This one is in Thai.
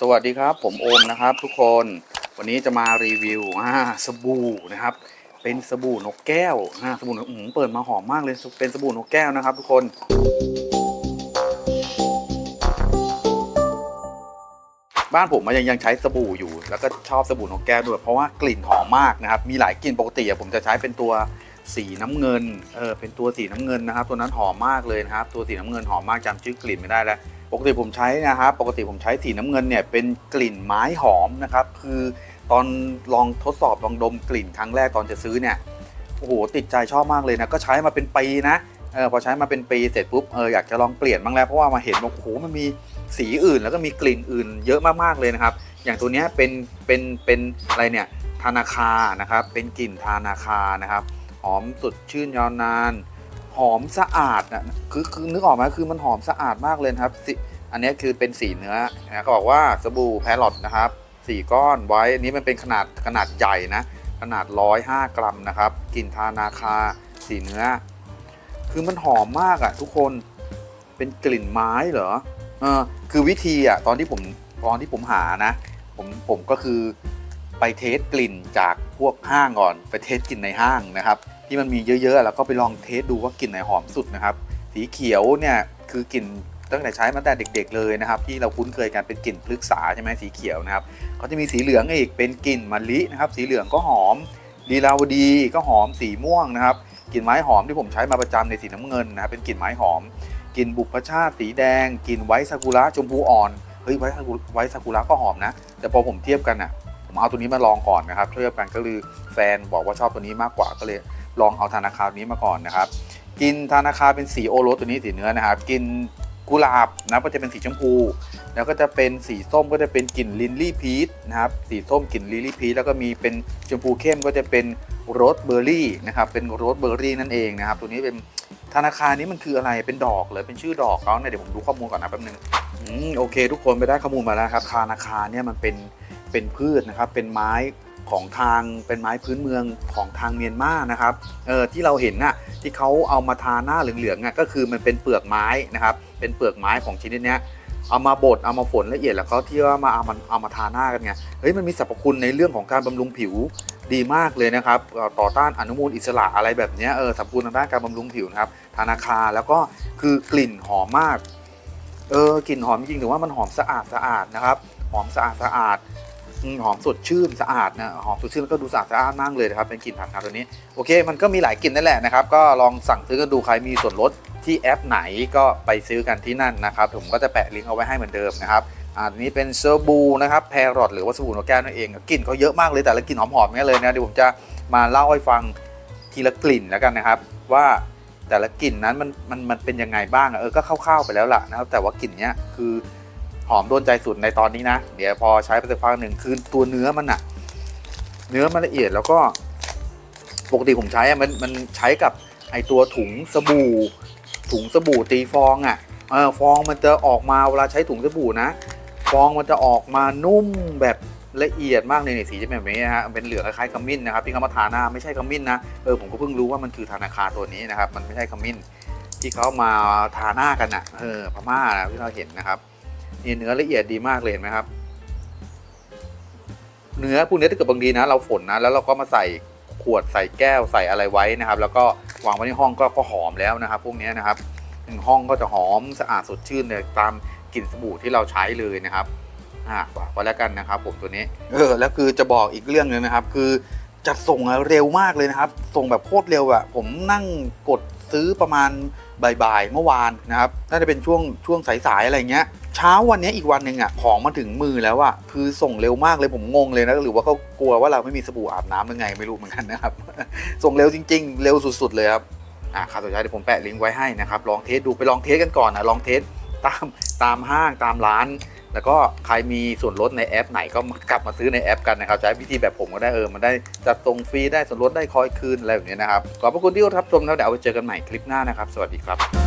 สวัสดีครับ ผมโอมนะครับ ทุกคนวันนี้จะมารีวิวอาสบู่นะครับ เป็นสบู่นกแก้วอาสบู่นกเปิดมาหอมมากเลยเป็นสบู่นกแก้วนะครับ ทุกคนบ้านผมมันยังยังใช้สบู่อยู่ แล้วก็ชอบสบู่นกแก้วด้วยเพราะว่ากลิ่นหอมมากนะครับ มีหลายกลิ่นปกติผมจะใช้เป็นตัวสีน้ำเงินเออเป็นตัวสีน้ำเงินนะครับ ตัวนั้นหอมมากเลยนะครับ ตัวสีน้ำเงินหอมมากจำชื่อกลิ่นไม่ได้แล้ว ปกติผมใช้นะครับปกติผมใช้สีน้ำเงินเนี่ยเป็นกลิ่นไม้หอมนะครับ คือตอนลองทดสอบลองดมกลิ่นครั้งแรกตอนจะซื้อเนี่ยโอ้โหติดใจชอบมากเลยนะก็ใช้มาเป็นปีนะเออพอใช้มาเป็นปีเสร็จปุ๊บเอออยากจะลองเปลี่ยนบ้างแล้วเพราะว่ามาเห็นว่าโอ้โหมันมีสีอื่น แล้วก็มีกลิ่นอื่น เยอะมากๆเลยนะครับ อย่างตัวเนี้ยเป็นเป็นเป็นอะไรเนี่ยธนาคานะครับเป็นกลิ่นธนาคานะครับหอมสดชื่นยาวนาน หอมสะอาดนะคือคือนึกออกไหมคือมันหอมสะอาดมากเลยครับสิอันนี้คือเป็นสีเนื้อนะเขาบอกว่าสบู่แพลอตนะครับสี่ก้อนไว้อันนี้มันเป็นขนาดขนาดใหญ่นะ ขนาด105กรัมนะครับกลิ่นทานาคาสีเนื้อ คือมันหอมมากอะทุกคนเป็นกลิ่นไม้เหรอเออคือวิธีอะตอนที่ผมตอนที่ผมหานะ ผมผมก็คือไปเทสกลิ่นจากพวกห้างก่อน ไปเทสกลิ่นในห้างนะครับ ที่มันมีเยอะๆ แล้วก็ไปลองเทสดูว่ากลิ่นไหนหอมสุดนะครับ สีเขียวเนี่ยคือกลิ่นตั้งแต่ใช้มาแต่เด็ก ๆ เลยนะครับ ที่เราคุ้นเคยกันเป็นกลิ่นพฤกษาใช่ไหมสีเขียวนะครับก็จะมีสีเหลืองอีกเป็นกลิ่นมะลินะครับ สีเหลืองก็หอมลีลาวดีก็หอมสีม่วงนะครับกลิ่นไม้หอมที่ผมใช้มาประจำในสีน้ำเงินนะครับเป็นกลิ่นไม้หอมกลิ่นบุพชาติสีแดงกลิ่นไวซากุระชมพูอ่อนเฮ้ยไวซากุไวซากุระก็หอมนะ แต่พอผมเทียบกันอะผมเอาตัวนี้มาลองก่อนนะครับเทียบกันก็คือแฟนบอกว่าชอบตัวนี้มากกว่าก็เลย ลองเอาธนาคารนี้มาก่อนนะครับ กินธนาคารเป็นสีโอโรสตัวนี้สีเนื้อนะครับ กินกุหลาบนะก็จะเป็นสีชมพู แล้วก็จะเป็นสีส้มก็จะเป็นกลิ่นลินลี่พีชนะครับ สีส้มกลิ่นลินลี่พีชแล้วก็มีเป็นชมพูเข้มก็จะเป็นโรสเบอร์รี่นะครับ เป็นโรสเบอร์รี่นั่นเองนะครับ ตัวนี้เป็นธนาคารนี้มันคืออะไร เป็นดอกเลย เป็นชื่อดอกเขาเนี่ยเดี๋ยวผมดูข้อมูลก่อนนะแป๊บนึงอืมโอเค ทุกคนไปได้ข้อมูลมาแล้วครับธนาคารเนี่ยมันเป็นเป็นพืชนะครับ เป็นไม้ ของทางเป็นไม้พื้นเมืองของทางเมียนมานะครับเออที่เราเห็นน่ะที่เขาเอามาทาหน้าเหลืองๆอะก็คือมันเป็นเปลือกไม้นะครับ เป็นเปลือกไม้ของชนิดเนี้ยเอามาบดเอามาฝนละเอียดแล้วก็ที่ว่ามาเอามันเอามาทาหน้ากันไงเฮ้ยมันมีสรรพคุณในเรื่องของการบำรุงผิวดีมากเลยนะครับต่อต้านอนุมูลอิสระอะไรแบบเนี้ยเออสรรพคุณทางด้านการบำรุงผิวนะครับธนาคาแล้วก็คือกลิ่นหอมมากเออกลิ่นหอมจริงถือว่ามันหอมสะอาดสะอาดนะครับหอมสะอาดสะอาด หอมสดชื่นสะอาดนะหอมสดชื่นแล้วก็ดูสะอาดสะอาดมากเลยนะครับเป็นกลิ่นผักครับตัวนี้โอเค มันก็มีหลายกลิ่นนั่นแหละนะครับก็ลองสั่งซื้อกันดูใครมีส่วนลดที่แอปไหนก็ไปซื้อกันที่นั่นนะครับผมก็จะแปะลิงก์เอาไว้ให้เหมือนเดิมนะครับอ่าอันนี้เป็นเซอร์บูนะครับแพรอดหรือว่าสบู่นกแก้วนั่นเองกลิ่นเขาเยอะมากเลยแต่ละกลิ่นหอมๆเนี่เลยนะเดี๋ยวผมจะมาเล่าให้ฟังทีละกลิ่นแล้วกันนะครับ ว่าแต่ละกลิ่นนั้นมันมันมันเป็นยังไงบ้างเออก็คร่าวๆไปแล้วล่ะนะครับ แต่ว่ากลิ่นเนี้ยคือ หอมโดนใจสุดในตอนนี้นะ เดี๋ยวพอใช้ไปสักพักหนึ่งคือตัวเนื้อมันอะเนื้อมันละเอียดแล้วก็ปกติผมใช้อะมันมันใช้กับไอตัวถุงสบู่ ถุงสบู่ตีฟองอะเออฟองมันจะออกมาเวลาใช้ถุงสบู่นะ ฟองมันจะออกมานุ่มแบบละเอียดมากเลยเนี่ยสีจะเป็นแบบนี้นะฮะเป็นเหลืองคล้ายๆขมิ้นนะครับที่เขามาทาหน้าไม่ใช่ขมิ้นนะเออผมก็เพิ่งรู้ว่ามันคือธนาคารตัวนี้นะครับ มันไม่ใช่ขมิ้นที่เขามาทาหน้ากันอะเออพม่านะที่เราเห็นนะครับ นี่เนื้อละเอียดดีมากเลยเห็นไหมครับ เนื้อพวกนี้ถ้าเกิดบางทีนะ เราฝนนะแล้วเราก็มาใส่ขวดใส่แก้วใส่อะไรไว้นะครับ แล้วก็วางไว้ในห้องก็ก็หอมแล้วนะครับ พวกนี้นะครับหนึ่งห้องก็จะหอมสะอาดสดชื่นเลยตามกลิ่นสบู่ที่เราใช้เลยนะครับอ่าฝากไว้แล้วกันนะครับ ผมตัวนี้ เออแล้วคือจะบอกอีกเรื่องหนึงนะครับ คือจัดส่งอะเร็วมากเลยนะครับ ส่งแบบโคตรเร็วอะผมนั่งกด ซื้อประมาณบ่ายๆเมื่อวานนะครับน่าจะเป็นช่วงช่วงสายๆอะไรเงี้ยเช้าวันนี้อีกวันหนึ่งอะของมาถึงมือแล้วอะคือส่งเร็วมากเลยผมงงเลยนะหรือว่าเขากลัวว่าเราไม่มีสบู่อาบน้ำหรือไงไม่รู้เหมือนกันนะครับ ส่งเร็วจริง ๆ เร็วสุด ๆ เลยครับอ่าครับสุดท้ายเดี๋ยวผมแปะลิงก์ไว้ให้นะครับลองเทสดูไปลองเทสกันก่อนนะลองเทสตามตามห้างตามร้าน แล้วก็ใครมีส่วนลดในแอปไหนก็กลับมาซื้อในแอปกันนะครับใช้วิธีแบบผมก็ได้เออมันได้จัดตรงฟรีได้ส่วนลดได้คอยคืนอะไรแบบนี้นะครับขอบพระคุณที่รับชมแล้วเดี๋ยวเอาไปเจอกันใหม่คลิปหน้านะครับ สวัสดีครับ